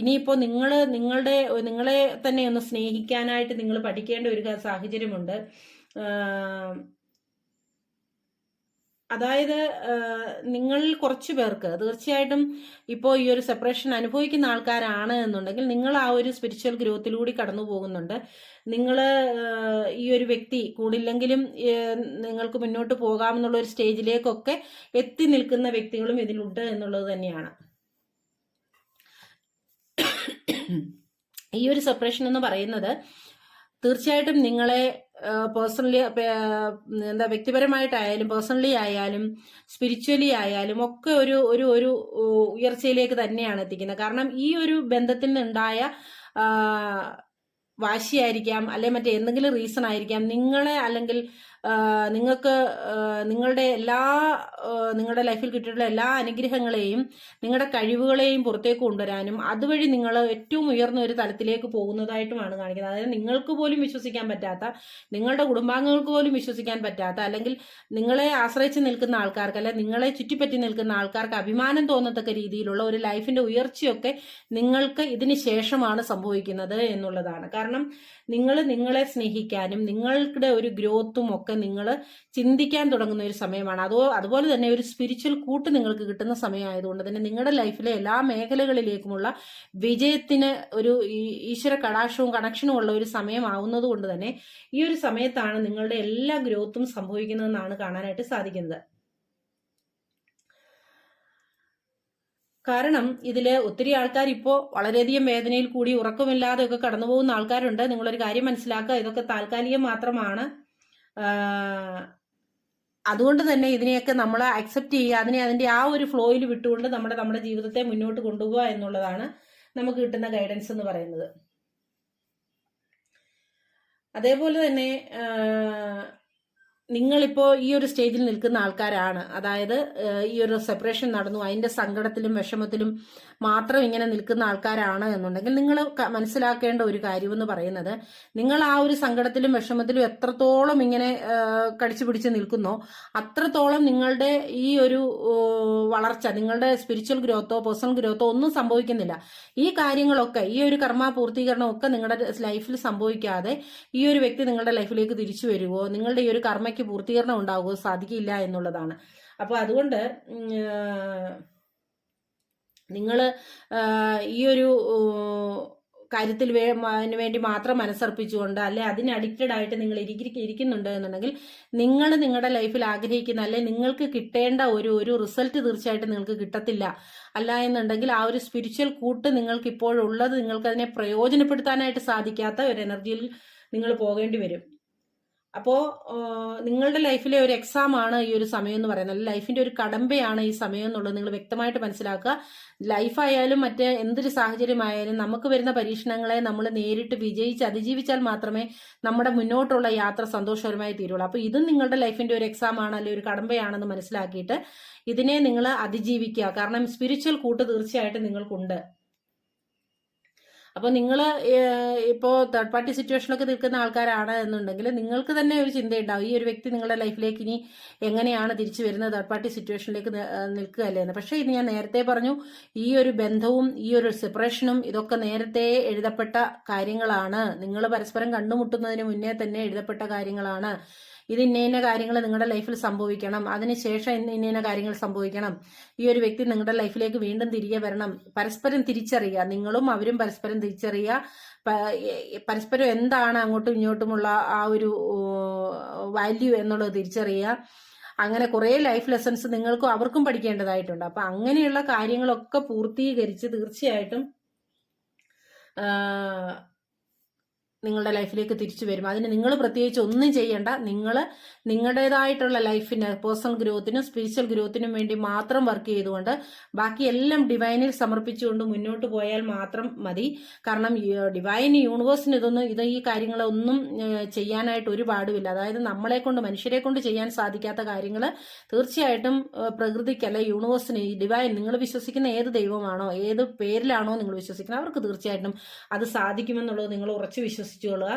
ഇനിയിപ്പോൾ നിങ്ങൾ നിങ്ങളുടെ നിങ്ങളെ തന്നെ ഒന്ന് സ്നേഹിക്കാനായിട്ട് നിങ്ങൾ പഠിക്കേണ്ട ഒരു സാഹചര്യമുണ്ട്. അതായത് നിങ്ങൾ കുറച്ച് പേർക്ക് തീർച്ചയായിട്ടും ഇപ്പോൾ ഈ ഒരു സെപ്പറേഷൻ അനുഭവിക്കുന്ന ആൾക്കാരാണ് എന്നുണ്ടെങ്കിൽ നിങ്ങൾ ആ ഒരു സ്പിരിച്വൽ ഗ്രോത്തിലൂടെ കടന്നു പോകുന്നുണ്ട്. നിങ്ങൾ ഈ ഒരു വ്യക്തി കൂടില്ലെങ്കിലും നിങ്ങൾക്ക് മുന്നോട്ട് പോകാമെന്നുള്ള ഒരു സ്റ്റേജിലേക്കൊക്കെ എത്തി നിൽക്കുന്ന വ്യക്തികളും ഇതിലുണ്ട് എന്നുള്ളത് തന്നെയാണ്. ഈ ഒരു സെപ്പറേഷൻ എന്ന് പറയുന്നത് തീർച്ചയായിട്ടും നിങ്ങളെ പേഴ്സണലി എന്താ വ്യക്തിപരമായിട്ടായാലും പേഴ്സണലി ആയാലും സ്പിരിച്വലി ആയാലും ഒക്കെ ഒരു ഒരു ഒരു ഉയർച്ചയിലേക്ക് തന്നെയാണ് എത്തിക്കുന്നത്. കാരണം ഈ ഒരു ബന്ധത്തിൽ നിന്നുണ്ടായ വാശിയായിരിക്കാം അല്ലെ മറ്റേ എന്തെങ്കിലും റീസൺ ആയിരിക്കാം നിങ്ങളെ അല്ലെങ്കിൽ നിങ്ങൾക്ക് നിങ്ങളുടെ എല്ലാ നിങ്ങളുടെ ലൈഫിൽ കിട്ടിയിട്ടുള്ള എല്ലാ അനുഗ്രഹങ്ങളെയും നിങ്ങളുടെ കഴിവുകളെയും പുറത്തേക്ക് കൊണ്ടുവരാനും അതുവഴി നിങ്ങൾ ഏറ്റവും ഉയർന്ന ഒരു തലത്തിലേക്ക് പോകുന്നതായിട്ടുമാണ് കാണിക്കുന്നത്. അതായത് നിങ്ങൾക്ക് പോലും വിശ്വസിക്കാൻ പറ്റാത്ത നിങ്ങളുടെ കുടുംബാംഗങ്ങൾക്ക് പോലും വിശ്വസിക്കാൻ പറ്റാത്ത അല്ലെങ്കിൽ നിങ്ങളെ ആശ്രയിച്ച് നിൽക്കുന്ന ആൾക്കാർക്ക് അല്ലെ നിങ്ങളെ ചുറ്റിപ്പറ്റി നിൽക്കുന്ന ആൾക്കാർക്ക് അഭിമാനം തോന്നത്തക്ക രീതിയിലുള്ള ഒരു ലൈഫിന്റെ ഉയർച്ചയൊക്കെ നിങ്ങൾക്ക് ഇതിന് ശേഷമാണ് സംഭവിക്കുന്നത് എന്നുള്ളതാണ്. കാരണം നിങ്ങൾ നിങ്ങളെ സ്നേഹിക്കാനും നിങ്ങളുടെ ഒരു ഗ്രോത്തും ഒക്കെ നിങ്ങൾ ചിന്തിക്കാൻ തുടങ്ങുന്ന ഒരു സമയമാണ്. അതോ അതുപോലെ തന്നെ ഒരു സ്പിരിച്വൽ കൂട്ട് നിങ്ങൾക്ക് കിട്ടുന്ന സമയമായതുകൊണ്ട് തന്നെ നിങ്ങളുടെ ലൈഫിലെ എല്ലാ മേഖലകളിലേക്കുമുള്ള വിജയത്തിന് ഒരു ഈശ്വര കടാക്ഷവും കണക്ഷനും ഉള്ള ഒരു സമയമാവുന്നത് കൊണ്ട് തന്നെ ഈ ഒരു സമയത്താണ് നിങ്ങളുടെ എല്ലാ ഗ്രോത്തും സംഭവിക്കുന്നതെന്നാണ് കാണാനായിട്ട് സാധിക്കുന്നത്. കാരണം ഇതിൽ ഒത്തിരി ആൾക്കാർ ഇപ്പോൾ വളരെയധികം വേദനയിൽ കൂടി ഉറക്കമില്ലാതെയൊക്കെ കടന്നു പോകുന്ന ആൾക്കാരുണ്ട്. നിങ്ങളൊരു കാര്യം മനസ്സിലാക്കുക ഇതൊക്കെ താൽക്കാലികം മാത്രമാണ്. അതുകൊണ്ട് തന്നെ ഇതിനെയൊക്കെ നമ്മൾ അക്സെപ്റ്റ് ചെയ്യുക അതിനെ അതിന്റെ ആ ഒരു ഫ്ലോയിൽ വിട്ടുകൊണ്ട് നമ്മുടെ നമ്മുടെ ജീവിതത്തെ മുന്നോട്ട് കൊണ്ടുപോകുക എന്നുള്ളതാണ് നമുക്ക് കിട്ടുന്ന ഗൈഡൻസ് എന്ന് പറയുന്നത്. അതേപോലെ തന്നെ നിങ്ങളിപ്പോൾ ഈ ഒരു സ്റ്റേജിൽ നിൽക്കുന്ന ആൾക്കാരാണ്. അതായത് ഈ ഒരു സെപ്പറേഷൻ നടന്നു അതിന്റെ സങ്കടത്തിലും വിഷമത്തിലും മാത്രം ഇങ്ങനെ നിൽക്കുന്ന ആൾക്കാരാണ് എന്നുണ്ടെങ്കിൽ നിങ്ങൾ മനസ്സിലാക്കേണ്ട ഒരു കാര്യം എന്ന് പറയുന്നത് നിങ്ങൾ ആ ഒരു സങ്കടത്തിലും വിഷമത്തിലും എത്രത്തോളം ഇങ്ങനെ കടിച്ചു പിടിച്ച് നിൽക്കുന്നോ അത്രത്തോളം നിങ്ങളുടെ ഈ ഒരു വളർച്ച നിങ്ങളുടെ സ്പിരിച്വൽ ഗ്രോത്തോ പേഴ്സണൽ ഗ്രോത്തോ ഒന്നും സംഭവിക്കുന്നില്ല. ഈ കാര്യങ്ങളൊക്കെ ഈ ഒരു കർമ്മ പൂർത്തീകരണം ഒക്കെ നിങ്ങളുടെ ലൈഫിൽ സംഭവിക്കാതെ ഈ ഒരു വ്യക്തി നിങ്ങളുടെ ലൈഫിലേക്ക് തിരിച്ചു വരുമോ നിങ്ങളുടെ ഈ ഒരു കർമ്മയ്ക്ക് പൂർത്തീകരണം ഉണ്ടാവുകയോ സാധിക്കില്ല എന്നുള്ളതാണ്. അപ്പോൾ അതുകൊണ്ട് നിങ്ങൾ ഈ ഒരു കാര്യത്തിൽ വേ വേണ്ടി മാത്രം മനസ്സർപ്പിച്ചുകൊണ്ട് അല്ലെ അതിന് അഡിക്റ്റഡ് ആയിട്ട് നിങ്ങൾ ഇരിക്കി ഇരിക്കുന്നുണ്ട് എന്നുണ്ടെങ്കിൽ നിങ്ങൾ നിങ്ങളുടെ ലൈഫിൽ ആഗ്രഹിക്കുന്ന അല്ലെ നിങ്ങൾക്ക് കിട്ടേണ്ട ഒരു ഒരു റിസൾട്ട് തീർച്ചയായിട്ടും നിങ്ങൾക്ക് കിട്ടത്തില്ല. അല്ല എന്നുണ്ടെങ്കിൽ ആ ഒരു സ്പിരിച്വൽ കൂട്ട് നിങ്ങൾക്ക് ഇപ്പോഴുള്ളത് നിങ്ങൾക്ക് അതിനെ പ്രയോജനപ്പെടുത്താനായിട്ട് സാധിക്കാത്ത ഒരു എനർജിയിൽ നിങ്ങൾ പോകേണ്ടി വരും. അപ്പോൾ നിങ്ങളുടെ ലൈഫിലെ ഒരു എക്സാം ആണ് ഈ ഒരു സമയം എന്ന് പറയുന്നത്. ലൈഫിന്റെ ഒരു കടമ്പയാണ് ഈ സമയം എന്നുള്ളത് നിങ്ങൾ വ്യക്തമായിട്ട് മനസ്സിലാക്കുക. ലൈഫായാലും മറ്റ് എന്തൊരു സാഹചര്യമായാലും നമുക്ക് വരുന്ന പരീക്ഷണങ്ങളെ നമ്മൾ നേരിട്ട് വിജയിച്ച് അതിജീവിച്ചാൽ മാത്രമേ നമ്മുടെ മുന്നോട്ടുള്ള യാത്ര സന്തോഷകരമായി തീരുള്ളൂ. അപ്പോൾ ഇതും നിങ്ങളുടെ ലൈഫിന്റെ ഒരു എക്സാം ആണ് അല്ലെങ്കിൽ ഒരു കടമ്പയാണെന്ന് മനസ്സിലാക്കിയിട്ട് ഇതിനെ നിങ്ങൾ അതിജീവിക്കുക. കാരണം സ്പിരിച്വൽ കൂട്ട് തീർച്ചയായിട്ടും നിങ്ങൾക്കുണ്ട്. അപ്പോൾ നിങ്ങൾ ഇപ്പോൾ തേർഡ് പാർട്ടി സിറ്റുവേഷനിലൊക്കെ നിൽക്കുന്ന ആൾക്കാരാണ് എന്നുണ്ടെങ്കിൽ നിങ്ങൾക്ക് തന്നെ ഒരു ചിന്തയുണ്ടാവും. ഈ ഒരു വ്യക്തി നിങ്ങളുടെ ലൈഫിലേക്ക് ഇനി എങ്ങനെയാണ് തിരിച്ചു വരുന്നത്? തേർഡ് പാർട്ടി സിറ്റുവേഷനിലേക്ക് നിൽക്കുകയല്ലേ എന്ന്. പക്ഷേ ഇത് ഞാൻ നേരത്തെ പറഞ്ഞു ഈ ഒരു ബന്ധവും ഈ ഒരു സെപ്പറേഷനും ഇതൊക്കെ നേരത്തെ എഴുതപ്പെട്ട കാര്യങ്ങളാണ്. നിങ്ങൾ പരസ്പരം കണ്ടുമുട്ടുന്നതിന് മുന്നേ തന്നെ എഴുതപ്പെട്ട കാര്യങ്ങളാണ്. ഇത് ഇന്ന ഇന്ന കാര്യങ്ങൾ നിങ്ങളുടെ ലൈഫിൽ സംഭവിക്കണം. അതിനുശേഷം ഇന്ന ഇന്ന ഇന്ന കാര്യങ്ങൾ സംഭവിക്കണം. ഈ ഒരു വ്യക്തി നിങ്ങളുടെ ലൈഫിലേക്ക് വീണ്ടും തിരികെ വരണം. പരസ്പരം തിരിച്ചറിയുക. നിങ്ങളും അവരും പരസ്പരം തിരിച്ചറിയുക. പരസ്പരം എന്താണ് അങ്ങോട്ടും ഇങ്ങോട്ടുമുള്ള ആ ഒരു വാല്യൂ എന്നുള്ളത് തിരിച്ചറിയുക. അങ്ങനെ കുറേ ലൈഫ് ലെസൺസ് നിങ്ങൾക്കും അവർക്കും പഠിക്കേണ്ടതായിട്ടുണ്ട്. അപ്പൊ അങ്ങനെയുള്ള കാര്യങ്ങളൊക്കെ പൂർത്തീകരിച്ച് തീർച്ചയായിട്ടും നിങ്ങളുടെ ലൈഫിലേക്ക് തിരിച്ചു വരും. അതിന് നിങ്ങൾ പ്രത്യേകിച്ച് ഒന്നും ചെയ്യേണ്ട. നിങ്ങൾ നിങ്ങളുടേതായിട്ടുള്ള ലൈഫിന് പേഴ്സണൽ ഗ്രോത്തിനും സ്പിരിച്വൽ ഗ്രോത്തിനും വേണ്ടി മാത്രം വർക്ക് ചെയ്തുകൊണ്ട് ബാക്കി എല്ലാം ഡിവൈനിൽ സമർപ്പിച്ചുകൊണ്ട് മുന്നോട്ട് പോയാൽ മാത്രം മതി. കാരണം ഡിവൈൻ യൂണിവേഴ്സിന് ഇതൊന്നും ഇത് ഈ കാര്യങ്ങളൊന്നും ചെയ്യാനായിട്ട് ഒരു പാടുമില്ല. അതായത് നമ്മളെ കൊണ്ട് മനുഷ്യരെ കൊണ്ട് ചെയ്യാൻ സാധിക്കാത്ത കാര്യങ്ങൾ തീർച്ചയായിട്ടും പ്രകൃതിക്കല്ല യൂണിവേഴ്സിന് ഈ ഡിവൈൻ നിങ്ങൾ വിശ്വസിക്കുന്ന ഏത് ദൈവമാണോ ഏത് പേരിലാണോ നിങ്ങൾ വിശ്വസിക്കുന്നത് അവർക്ക് തീർച്ചയായിട്ടും അത് സാധിക്കുമെന്നുള്ളത് നിങ്ങൾ ഉറച്ചു വിശ്വസിച്ചുകൊള്ളുക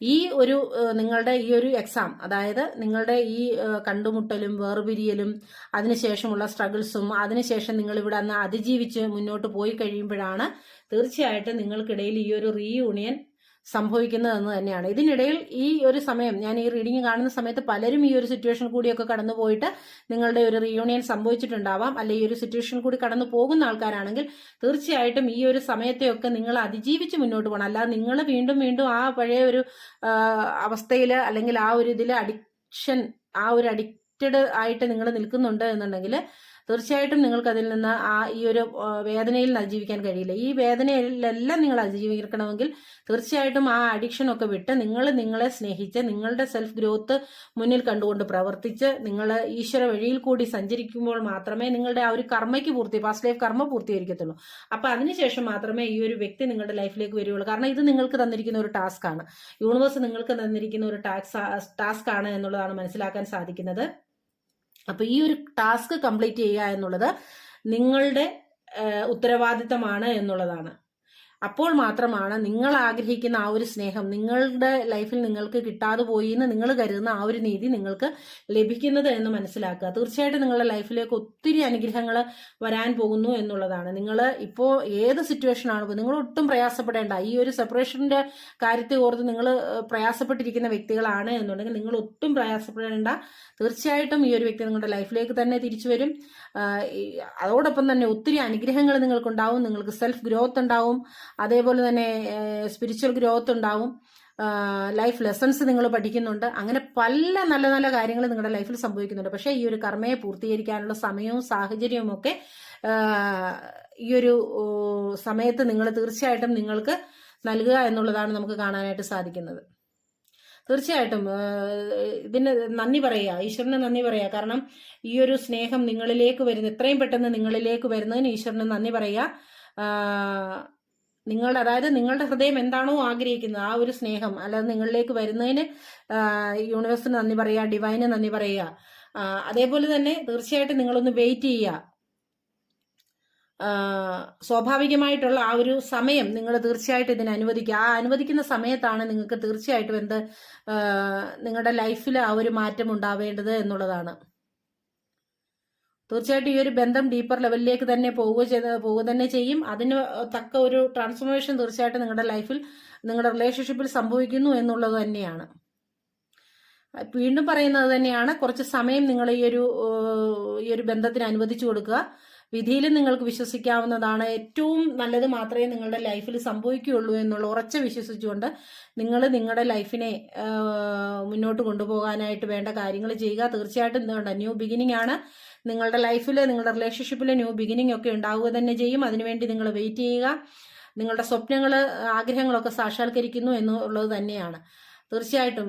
ഈ ഒരു നിങ്ങളുടെ ഈ ഒരു എക്സാം അതായത് നിങ്ങളുടെ ഈ കണ്ടുമുട്ടലും വേർപിരിയലും അതിനുശേഷമുള്ള സ്ട്രഗിൾസും അതിനുശേഷം നിങ്ങൾ ഇവിടെ അന്ന് അതിജീവിച്ച് മുന്നോട്ട് പോയി കഴിയുമ്പോഴാണ് തീർച്ചയായിട്ടും നിങ്ങൾക്കിടയിൽ ഈ ഒരു റീയൂണിയൻ സംഭവിക്കുന്നതെന്ന് തന്നെയാണ്. ഇതിനിടയിൽ ഈ ഒരു സമയം ഞാൻ ഈ റീഡിങ് കാണുന്ന സമയത്ത് പലരും ഈ ഒരു സിറ്റുവേഷൻ കൂടിയൊക്കെ കടന്നു പോയിട്ട് നിങ്ങളുടെ ഒരു റീയൂണിയൻ സംഭവിച്ചിട്ടുണ്ടാവാം. അല്ലെ ഈ ഒരു സിറ്റുവേഷൻ കൂടി കടന്നു പോകുന്ന ആൾക്കാരാണെങ്കിൽ തീർച്ചയായിട്ടും ഈ ഒരു സമയത്തെയൊക്കെ നിങ്ങൾ അതിജീവിച്ച് മുന്നോട്ട് പോകണം. അല്ലാതെ നിങ്ങൾ വീണ്ടും വീണ്ടും ആ പഴയ ഒരു അവസ്ഥയിൽ അല്ലെങ്കിൽ ആ ഒരു ഇതിൽ അഡിക്ഷൻ ആ ഒരു അഡിക്റ്റഡ് ആയിട്ട് നിങ്ങൾ നിൽക്കുന്നുണ്ട് എന്നുണ്ടെങ്കിൽ തീർച്ചയായിട്ടും നിങ്ങൾക്ക് അതിൽ നിന്ന് ആ ഈ ഒരു വേദനയിൽ അതിജീവിക്കാൻ കഴിയില്ല. ഈ വേദനയിലെല്ലാം നിങ്ങൾ അതിജീവിക്കണമെങ്കിൽ തീർച്ചയായിട്ടും ആ അഡിക്ഷൻ ഒക്കെ വിട്ട് നിങ്ങൾ നിങ്ങളെ സ്നേഹിച്ച് നിങ്ങളുടെ സെൽഫ് ഗ്രോത്ത് മുന്നിൽ കണ്ടുകൊണ്ട് പ്രവർത്തിച്ച് നിങ്ങൾ ഈശ്വര വഴിയിൽ കൂടി സഞ്ചരിക്കുമ്പോൾ മാത്രമേ നിങ്ങളുടെ ആ ഒരു കർമ്മയ്ക്ക് പൂർത്തി പാസ്റ്റ് ലൈഫ് കർമ്മ പൂർത്തീകരിക്കത്തുള്ളൂ. അപ്പൊ അതിനുശേഷം മാത്രമേ ഈ ഒരു വ്യക്തി നിങ്ങളുടെ ലൈഫിലേക്ക് വരികയുള്ളൂ കാരണം ഇത് നിങ്ങൾക്ക് തന്നിരിക്കുന്ന ഒരു ടാസ്ക് ആണ്. യൂണിവേഴ്സ് നിങ്ങൾക്ക് തന്നിരിക്കുന്ന ഒരു ടാക്സ് ടാസ്ക് ആണ് എന്നുള്ളതാണ് മനസ്സിലാക്കാൻ സാധിക്കുന്നത്. അപ്പൊ ഈ ഒരു ടാസ്ക് കംപ്ലീറ്റ് ചെയ്യുക എന്നുള്ളത് നിങ്ങളുടെ ഉത്തരവാദിത്തമാണ് എന്നുള്ളതാണ്. അപ്പോൾ മാത്രമാണ് നിങ്ങൾ ആഗ്രഹിക്കുന്ന ആ ഒരു സ്നേഹം നിങ്ങളുടെ ലൈഫിൽ നിങ്ങൾക്ക് കിട്ടാതെ പോയി എന്ന് നിങ്ങൾ കരുതുന്ന ആ ഒരു നീതി നിങ്ങൾക്ക് ലഭിക്കുന്നത് എന്ന് മനസ്സിലാക്കുക. തീർച്ചയായിട്ടും നിങ്ങളുടെ ലൈഫിലേക്ക് ഒത്തിരി അനുഗ്രഹങ്ങൾ വരാൻ പോകുന്നു എന്നുള്ളതാണ്. നിങ്ങൾ ഇപ്പോൾ ഏത് സിറ്റുവേഷൻ ആണ് നിങ്ങൾ ഒട്ടും പ്രയാസപ്പെടേണ്ട. ഈ ഒരു സെപ്പറേഷന്റെ കാര്യത്തെ ഓർത്ത് നിങ്ങൾ പ്രയാസപ്പെട്ടിരിക്കുന്ന വ്യക്തികളാണ് എന്നുണ്ടെങ്കിൽ നിങ്ങൾ ഒട്ടും പ്രയാസപ്പെടേണ്ട. തീർച്ചയായിട്ടും ഈ ഒരു വ്യക്തി നിങ്ങളുടെ ലൈഫിലേക്ക് തന്നെ തിരിച്ചു വരും. അതോടൊപ്പം തന്നെ ഒത്തിരി അനുഗ്രഹങ്ങൾ നിങ്ങൾക്കുണ്ടാവും. നിങ്ങൾക്ക് സെൽഫ് ഗ്രോത്ത് ഉണ്ടാവും. അതേപോലെ തന്നെ സ്പിരിച്വൽ ഗ്രോത്ത് ഉണ്ടാവും. ലൈഫ് ലെസൺസ് നിങ്ങൾ പഠിക്കുന്നുണ്ട്. അങ്ങനെ പല നല്ല നല്ല കാര്യങ്ങൾ നിങ്ങളുടെ ലൈഫിൽ സംഭവിക്കുന്നുണ്ട്. പക്ഷേ ഈ ഒരു കർമ്മയെ പൂർത്തീകരിക്കാനുള്ള സമയവും സാഹചര്യവും ഒക്കെ ഈ ഒരു സമയത്ത് നിങ്ങൾ തീർച്ചയായിട്ടും നിങ്ങൾക്ക് നൽകുക എന്നുള്ളതാണ് നമുക്ക് കാണാനായിട്ട് സാധിക്കുന്നത്. തീർച്ചയായിട്ടും ഇതിന് നന്ദി പറയുക ഈശ്വരന് നന്ദി പറയുക. കാരണം ഈ ഒരു സ്നേഹം നിങ്ങളിലേക്ക് വരുന്ന എത്രയും പെട്ടെന്ന് നിങ്ങളിലേക്ക് വരുന്നതിന് ഈശ്വരന് നന്ദി പറയുക. നിങ്ങളുടെ അതായത് നിങ്ങളുടെ ഹൃദയം എന്താണോ ആഗ്രഹിക്കുന്നത് ആ ഒരു സ്നേഹം അല്ലാതെ നിങ്ങളിലേക്ക് വരുന്നതിന് യൂണിവേഴ്സിന് നന്ദി പറയുക ഡിവൈന് നന്ദി പറയുക. അതേപോലെ തന്നെ തീർച്ചയായിട്ടും നിങ്ങളൊന്ന് വെയിറ്റ് ചെയ്യുക. സ്വാഭാവികമായിട്ടുള്ള ആ ഒരു സമയം നിങ്ങൾ തീർച്ചയായിട്ടും ഇതിനെ അനുവദിക്കുക. ആ അനുവദിക്കുന്ന സമയത്താണ് നിങ്ങൾക്ക് തീർച്ചയായിട്ടും എന്ത് നിങ്ങളുടെ ലൈഫിൽ ആ ഒരു മാറ്റം ഉണ്ടാവേണ്ടത് എന്നുള്ളതാണ്. തീർച്ചയായിട്ടും ഈ ഒരു ബന്ധം ഡീപ്പർ ലെവലിലേക്ക് തന്നെ പോവുക ചെയ്ത് പോവുക തന്നെ ചെയ്യും. അതിന് തക്ക ഒരു ട്രാൻസ്ഫോർമേഷൻ തീർച്ചയായിട്ടും നിങ്ങളുടെ ലൈഫിൽ നിങ്ങളുടെ റിലേഷൻഷിപ്പിൽ സംഭവിക്കുന്നു എന്നുള്ളത് തന്നെയാണ്. വീണ്ടും പറയുന്നത് തന്നെയാണ് കുറച്ച് സമയം നിങ്ങൾ ഈ ഒരു ഈ ഒരു ബന്ധത്തിന് അനുവദിച്ചു കൊടുക്കുക. വിധിയിലും നിങ്ങൾക്ക് വിശ്വസിക്കാവുന്നതാണ്. ഏറ്റവും നല്ലത് മാത്രമേ നിങ്ങളുടെ ലൈഫിൽ സംഭവിക്കുകയുള്ളൂ എന്നുള്ള ഉറച്ച വിശ്വസിച്ചുകൊണ്ട് നിങ്ങൾ നിങ്ങളുടെ ലൈഫിനെ മുന്നോട്ട് കൊണ്ടുപോകാനായിട്ട് വേണ്ട കാര്യങ്ങൾ ചെയ്യുക. തീർച്ചയായിട്ടും ന്യൂ ബിഗിനിങ് ആണ്. നിങ്ങളുടെ ലൈഫിൽ നിങ്ങളുടെ റിലേഷൻഷിപ്പിൽ ന്യൂ ബിഗിനിങ് ഒക്കെ ഉണ്ടാവുക തന്നെ ചെയ്യും. അതിനുവേണ്ടി നിങ്ങൾ വെയിറ്റ് ചെയ്യുക. നിങ്ങളുടെ സ്വപ്നങ്ങൾ ആഗ്രഹങ്ങളൊക്കെ സാക്ഷാത്കരിക്കുന്നു എന്നുള്ളത് തന്നെയാണ്. തീർച്ചയായിട്ടും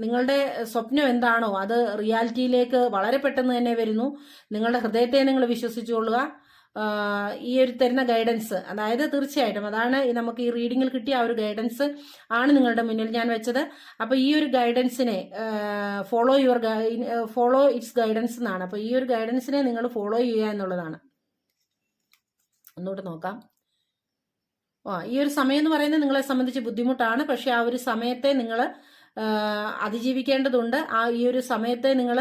നിങ്ങളുടെ സ്വപ്നം എന്താണോ അത് റിയാലിറ്റിയിലേക്ക് വളരെ പെട്ടെന്ന് തന്നെ വരുന്നു. നിങ്ങളുടെ ഹൃദയത്തെ നിങ്ങൾ വിശ്വസിച്ചുകൊള്ളുക. ഈ ഒരു തരുന്ന ഗൈഡൻസ് അതായത് തീർച്ചയായിട്ടും അതാണ് നമുക്ക് ഈ റീഡിങ്ങിൽ കിട്ടിയ ആ ഒരു ഗൈഡൻസ് ആണ് നിങ്ങളുടെ മുന്നിൽ ഞാൻ വെച്ചത്. അപ്പോൾ ഈ ഒരു ഗൈഡൻസിനെ follow your follow its guidance എന്നാണ്. അപ്പോൾ ഈ ഒരു ഗൈഡൻസിനെ നിങ്ങൾ ഫോളോ ചെയ്യുക എന്നുള്ളതാണ്. ഒന്നുകൂടെ നോക്കാം. ആ ഈ ഒരു സമയം എന്ന് പറയുന്നത് നിങ്ങളെ സംബന്ധിച്ച് ബുദ്ധിമുട്ടാണ്. പക്ഷെ ആ ഒരു സമയത്തെ നിങ്ങൾ അതിജീവിക്കേണ്ടതുണ്ട്. ആ ഈ ഒരു സമയത്തെ നിങ്ങൾ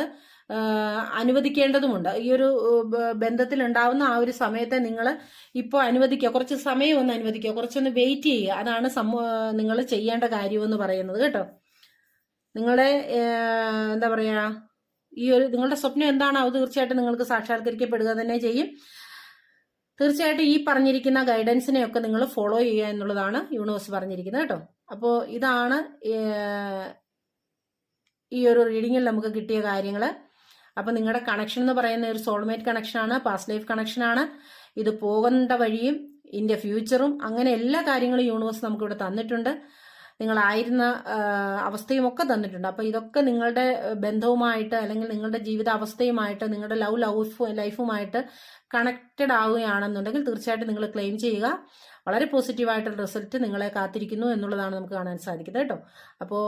അനുവദിക്കേണ്ടതുമുണ്ട്. ഈ ഒരു ബന്ധത്തിലുണ്ടാവുന്ന ആ ഒരു സമയത്തെ നിങ്ങൾ ഇപ്പോൾ അനുവദിക്കുക. കുറച്ച് സമയം ഒന്ന് അനുവദിക്കുക. കുറച്ചൊന്ന് വെയിറ്റ് ചെയ്യുക. അതാണ് നിങ്ങൾ ചെയ്യേണ്ട കാര്യമെന്ന് പറയുന്നത് കേട്ടോ. നിങ്ങളുടെ എന്താ പറയുക ഈ ഒരു നിങ്ങളുടെ സ്വപ്നം എന്താണോ അത് തീർച്ചയായിട്ടും നിങ്ങൾക്ക് സാക്ഷാത്കരിക്കപ്പെടുക തന്നെ ചെയ്യും. തീർച്ചയായിട്ടും ഈ പറഞ്ഞിരിക്കുന്ന ഗൈഡൻസിനെയൊക്കെ നിങ്ങൾ ഫോളോ ചെയ്യുക എന്നുള്ളതാണ് യൂണിവേഴ്സ് പറഞ്ഞിരിക്കുന്നത് കേട്ടോ. അപ്പോൾ ഇതാണ് ഈ ഒരു റീഡിങ്ങിൽ നമുക്ക് കിട്ടിയ കാര്യങ്ങൾ അപ്പോൾ നിങ്ങളുടെ കണക്ഷൻ എന്ന് പറയുന്ന ഒരു സോൾമേറ്റ് കണക്ഷനാണ് പാസ്റ്റ് ലൈഫ് കണക്ഷനാണ് ഇത് പോകേണ്ട വഴിയും ഇതിന്റെ ഫ്യൂച്ചറും അങ്ങനെ എല്ലാ കാര്യങ്ങളും യൂണിവേഴ്സ് നമുക്കിവിടെ തന്നിട്ടുണ്ട്. നിങ്ങളായിരുന്ന അവസ്ഥയും ഒക്കെ തന്നിട്ടുണ്ട്. അപ്പോൾ ഇതൊക്കെ നിങ്ങളുടെ ബന്ധവുമായിട്ട് അല്ലെങ്കിൽ നിങ്ങളുടെ ജീവിത അവസ്ഥയുമായിട്ട് നിങ്ങളുടെ ലവ് ലൈഫ് ലൈഫുമായിട്ട് കണക്റ്റഡ് ആവുകയാണെന്നുണ്ടെങ്കിൽ തീർച്ചയായിട്ടും നിങ്ങൾ ക്ലെയിം ചെയ്യുക. വളരെ പോസിറ്റീവായിട്ടുള്ള റിസൾട്ട് നിങ്ങളെ കാത്തിരിക്കുന്നു എന്നുള്ളതാണ് നമുക്ക് കാണാൻ സാധിക്കുന്നത് കേട്ടോ. അപ്പോൾ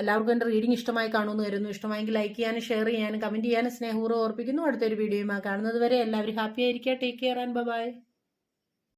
എല്ലാവർക്കും എന്റെ റീഡിംഗ് ഇഷ്ടമായി കാണുമെന്ന് കരുതുന്നു. ഇഷ്ടമായെങ്കിൽ ലൈക്ക് ചെയ്യാനും ഷെയർ ചെയ്യാനും കമന്റ് ചെയ്യാനും സ്നേഹപൂർവം ഓർപ്പിക്കുന്നു. അടുത്തൊരു വീഡിയോയുമായി കാണുന്നത് വരെ എല്ലാവരും ഹാപ്പി ആയിരിക്കുക. Take care and by